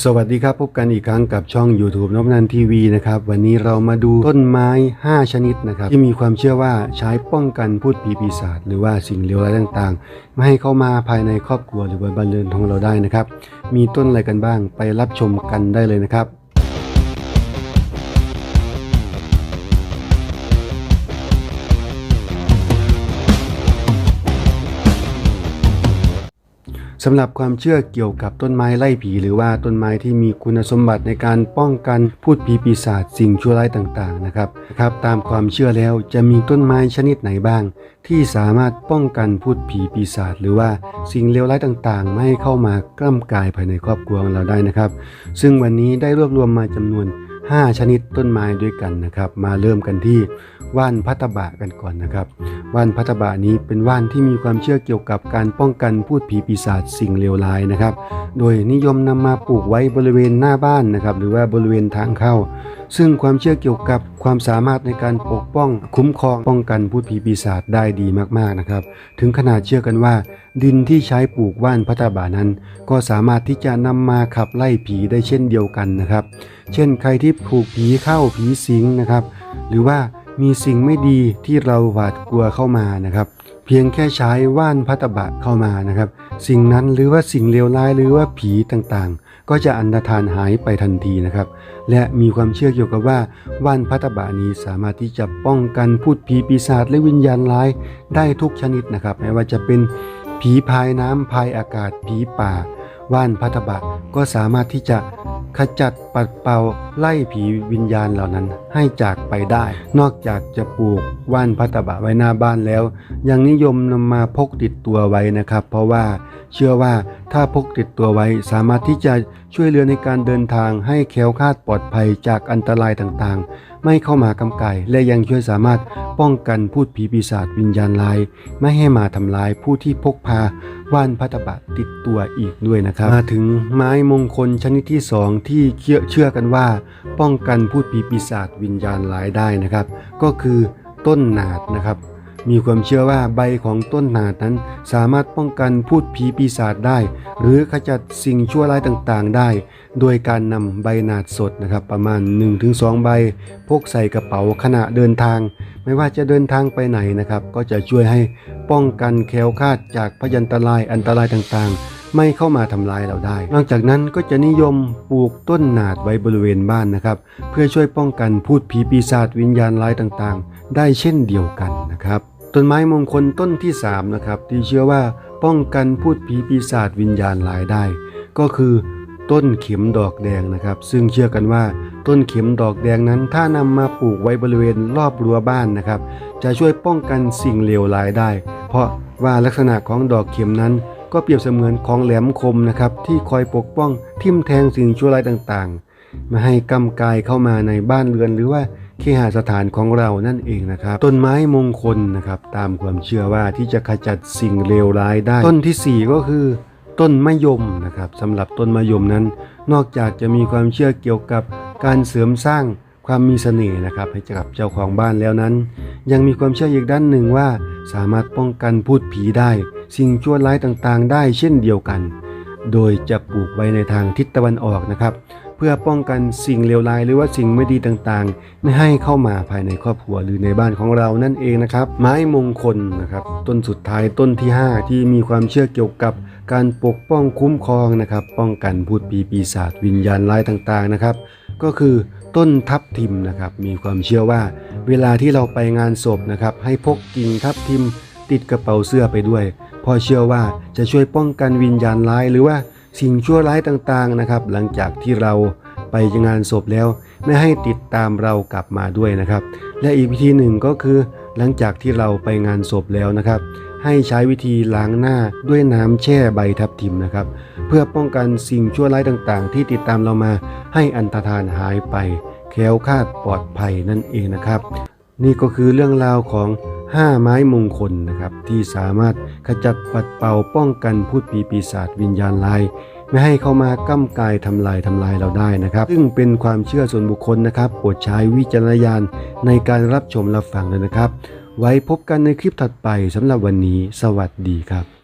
สวัสดีครับพบกันอีกครั้งกับช่อง YouTube นพนันทีวีนะครับวันนี้เรามาดูต้นไม้ 5 ชนิดนะครับที่มีความเชื่อว่าใช้ป้องกันพูดผีปีศาจหรือว่าสิ่งเลวร้ายต่างๆ ไม่ให้เข้ามาภายในครอบครัวหรือบนบ้านเรือนของเราได้นะครับ มีต้นอะไรกันบ้างไปรับชมกันได้เลยนะครับ สำหรับความเชื่อเกี่ยวกับต้นไม้ไล่ผี หรือว่าต้นไม้ที่มีคุณสมบัติในการป้องกันพูดผีปีศาจสิ่งชั่วร้ายต่างๆนะครับครับตามความเชื่อแล้วจะมีต้นไม้ชนิดไหนบ้าง ที่สามารถป้องกันพูดผีปีศาจหรือว่าสิ่งเลวร้ายต่างๆ ไม่ให้เข้ามากล้ำกายภายในครอบครัวของเราได้นะครับ ซึ่งวันนี้ได้รวบรวมมาจำนวน 5 ชนิดต้นไม้ด้วยกันนะครับ มาเริ่มกันที่ว่านพัตบะกันก่อนนะครับ ว่านพัตบะนี้เป็นว่านที่มีความเชื่อเกี่ยวกับการป้องกันพูดผีปีศาจสิ่งเลวร้ายนะครับ โดยนิยมนำมาปลูกไว้บริเวณหน้าบ้านนะครับ หรือว่าบริเวณทางเข้า ซึ่งความเชื่อเกี่ยวกับความสามารถในการปกป้องคุ้มครองป้องกันพูดผีปีศาจได้ดีมากๆนะครับ ถึงขนาดเชื่อกันว่า ดินที่ใช้ปลูกว่านพัตบานั้น ก็สามารถที่จะนำมาขับไล่ผีได้เช่นเดียวกันนะครับ เช่นใครที่ถูกผีเข้าผีสิงนะครับ หรือว่ามีสิ่งไม่ดีที่เราหวาดกลัวเข้ามานะครับ เพียงแค่ใช้ว่านพัตบะเข้ามานะครับ สิ่งนั้นหรือว่าสิ่งเลวร้ายหรือว่าผีต่างๆ ก็จะอันตรธานหายไปทันทีนะครับ และมีความเชื่อเกี่ยวกับว่าว่านพัตบานี้สามารถที่จะป้องกันพูดผีปีศาจและวิญญาณร้ายได้ทุกชนิดนะครับไม่ว่าจะเป็นผีพายน้ำพายอากาศผีป่า ว่านพัตบะก็สามารถที่จะขจัดปัดเป่าไล่ผีวิญญาณเหล่านั้นให้จากไปได้ นอกจากจะปลูกว่านพัตบะไว้หน้าบ้านแล้ว ยังนิยมนำมาพกติดตัวไว้นะครับ เพราะว่าเชื่อว่าถ้าพกติดตัวไว้สามารถที่จะช่วยเหลือในการเดินทางให้แคล้วคลาดปลอดภัยจากอันตรายต่างๆ ไม่เข้ามากำไก่และยังช่วยสามารถป้องกันพูดผีปีศาจวิญญาณร้าย ไม่ให้มาทำร้ายผู้ที่พกพาว่านพัตบะติดตัวอีกด้วยนะครับ มาถึงไม้มงคลชนิดที่สองที่เชื่อเชื่อกันว่า ป้องกันพูดผีปีศาจวิญญาณร้ายได้นะครับ ก็คือต้นหนาดนะครับ มีความเชื่อว่าใบของต้นหนาดนั้น สามารถป้องกันพูดผีปีศาจได้ หรือขจัดสิ่งชั่วร้ายต่างๆได้ โดยการนำใบหนาดสดนะครับ ประมาณ 1-2 ใบ พกใส่กระเป๋าขณะเดินทาง ไม่ว่าจะเดินทางไปไหนนะครับ ก็จะช่วยให้ป้องกันแคล้วคลาดจากพยันตรายอันตรายต่างๆ ไม่เข้ามาทำลายเราได้ นอกจากนั้นก็จะนิยมปลูกต้นหนาดไว้บริเวณบ้านนะครับ เพื่อช่วยป้องกันพูดผีปีศาจวิญญาณร้ายต่างๆ ได้เช่นเดียวกันนะครับต้นไม้มงคลต้นที่3นะครับที่เชื่อว่าป้องกันพูดผีปีศาจวิญญาณร้ายได้ ก็คือต้นเข็มดอกแดงนะครับ ซึ่งเชื่อกันว่าต้นเข็มดอกแดงนั้น ถ้านำมาปลูกไว้บริเวณรอบรั้วบ้านนะครับ จะช่วยป้องกันสิ่งเลวร้ายได้ เพราะว่าลักษณะของดอกเข็มนั้น ก็เปรียบเสมือนของแหลมคมนะครับที่คอยปกป้องทิ่มแทงสิ่งชั่วร้ายต่างๆม่ให้กำกายเข้ามาในบ้านเรือนหรือว่าเคหสถานของเรานั่นเองนะครับ ต้นไม้มงคลนะครับตามความเชื่อว่าที่จะขจัดสิ่งเลวร้ายได้ ต้นที่ 4 ก็คือต้นมะยมนะครับสำหรับต้นมะยมนั้น นอกจากจะมีความเชื่อเกี่ยวกับการเสริมสร้างความมีเสน่ห์นะครับ ให้กับเจ้าของบ้านแล้วนั้น ยังมีความเชื่ออีกด้านหนึ่งว่า สามารถป้องกันพูดผีได้ สิ่งชั่วร้ายต่างๆ ได้เช่นเดียวกัน โดยจะปลูกไว้ในทางทิศตะวันออกนะครับ เพื่อป้องกันสิ่งเลวร้ายหรือว่าสิ่งไม่ดีต่างๆ ไม่ให้เข้ามาภายในครอบครัวหรือในบ้านของเรานั่นเองนะครับ ไม้มงคลนะครับต้นสุดท้ายต้นที่ 5 ที่มีความเชื่อเกี่ยวกับการปกป้องคุ้มครองนะครับ ป้องกันพูดผีปีศาจวิญญาณร้ายต่างๆนะครับ ก็คือต้นทับทิมนะครับมีความเชื่อว่า เวลาที่เราไปงานศพนะครับ ให้พกกิ่งทับทิมติดกระเป๋าเสื้อไปด้วย พอเชื่อว่าจะช่วยป้องกันวิญญาณร้ายหรือว่าสิ่งชั่วร้ายต่างๆนะครับ หลังจากที่เราไปงานศพแล้ว ไม่ให้ติดตามเรากลับมาด้วยนะครับ และอีกวิธีหนึ่งก็คือ หลังจากที่เราไปงานศพแล้วนะครับ ให้ใช้วิธีล้างหน้าด้วยน้ำแช่ใบทับทิมนะครับ เพื่อป้องกันสิ่งชั่วร้ายต่างๆ ที่ติดตามเรามาให้อันตรธานหายไปแคล้วคลาดปลอดภัยนั่นเองนะครับ นี่ก็คือเรื่องราวของ 5 ไม้มงคลนะครับที่สามารถขจัดปัดเป่าป้องกันพูดผีปีศาจวิญญาณลายไม่ให้เข้ามาก้ำกายทำลายทำลายเราได้นะครับ ซึ่งเป็นความเชื่อส่วนบุคคลนะครับโปรดใช้วิจารณญาณในการรับชมรับฟังเลยนะครับ ไว้พบกันในคลิปถัดไปสำหรับวันนี้ สวัสดีครับ